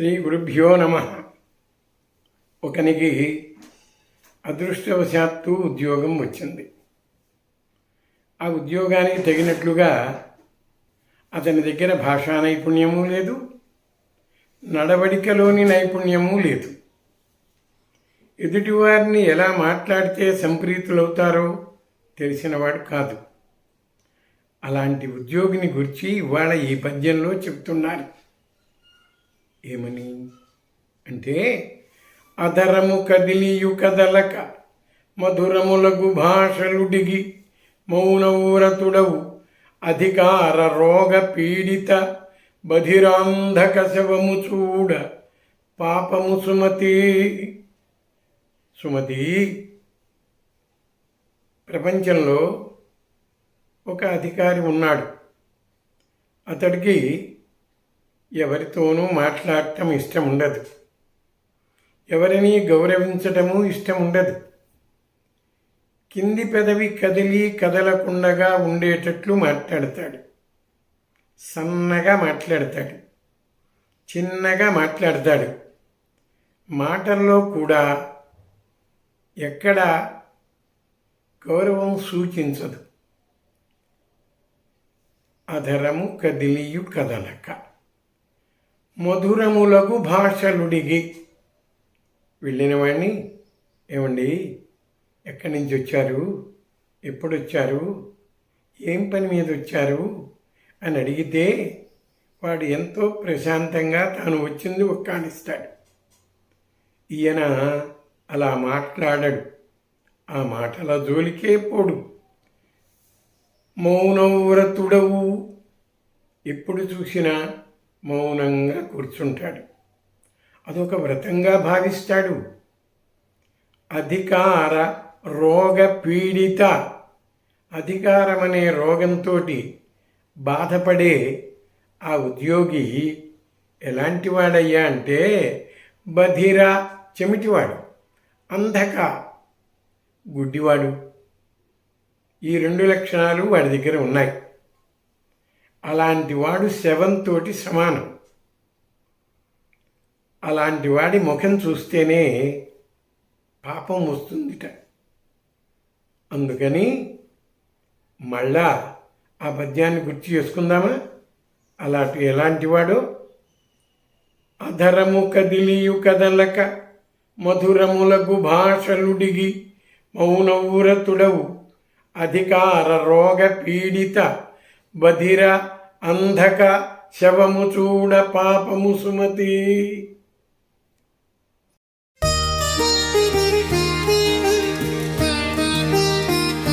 శ్రీ గురుభ్యో నమ. ఒకనికి అదృష్టవశాత్తు ఉద్యోగం వచ్చింది. ఆ ఉద్యోగానికి తగినట్లుగా అతని దగ్గర భాషా నైపుణ్యము లేదు నడవడికలోని నైపుణ్యము లేదు. ఎదుటివారిని ఎలా మాట్లాడితే సంప్రీతులవుతారో తెలిసినవాడు కాదు. అలాంటి ఉద్యోగిని గురించి ఇవాళ ఈ పద్యంలో చెప్తున్నారు ఏమని? అంటే అధరము కదిలియు కదలక మధురములగు భాషలుడిగి మౌనౌరతుడవు అధికార రోగ పీడిత బధిరాంధక శవము చూడ పాపము సుమతి. సుమతి ప్రపంచంలో ఒక అధికారి ఉన్నాడు. అతడికి ఎవరితోనూ మాట్లాడటం ఇష్టం ఉండదు ఎవరిని గౌరవించటము ఇష్టం ఉండదు కింది పెదవి కదిలి కదలకుండగా ఉండేటట్లు మాట్లాడతాడు. సన్నగా మాట్లాడతాడు. చిన్నగా మాట్లాడతాడు. మాటల్లో కూడా ఎక్కడ గౌరవం సూచించదు. అధరము కదిలియు కదలక. మధురములకు భాషలుడిగి వెళ్ళిన వాడిని ఏమండి? ఎక్కడి నుంచి వచ్చారు? ఎప్పుడు వచ్చారు ఏం పని మీద వచ్చారు? అని అడిగితే వాడు ఎంతో ప్రశాంతంగా తాను వచ్చింది ఒక్కానిస్తాడు. ఈయన అలా మాట్లాడాడు. ఆ మాటల జోలికే పోడు. మౌనవ్రతుడవు. ఎప్పుడు చూసినా మౌనంగా కూర్చుంటాడు. అదొక వ్రతంగా భావిస్తాడు. అధికార రోగ పీడిత అధికారం అనే రోగంతో బాధపడే ఆ ఉద్యోగి ఎలాంటి వాడయ్యా అంటే బధిర చెమిటివాడు అంధక గుడ్డివాడు. ఈ రెండు లక్షణాలు వాడి దగ్గర ఉన్నాయి. అలాంటి వాడు శవంతోటి సమానం. అలాంటి వాడి ముఖం చూస్తేనే పాపం వస్తుందిట. అందుకని మళ్ళా ఆ పద్యాన్ని గుర్తు చేసుకుందామా? అలాంటి ఎలాంటి వాడు? అధరము కదిలియు కదలక మధురములకు భాషలుడిగి మౌనౌరతుడవు అధికార రోగ పీడిత బధిర అంధక శవము చూడ పాపము సుమతి.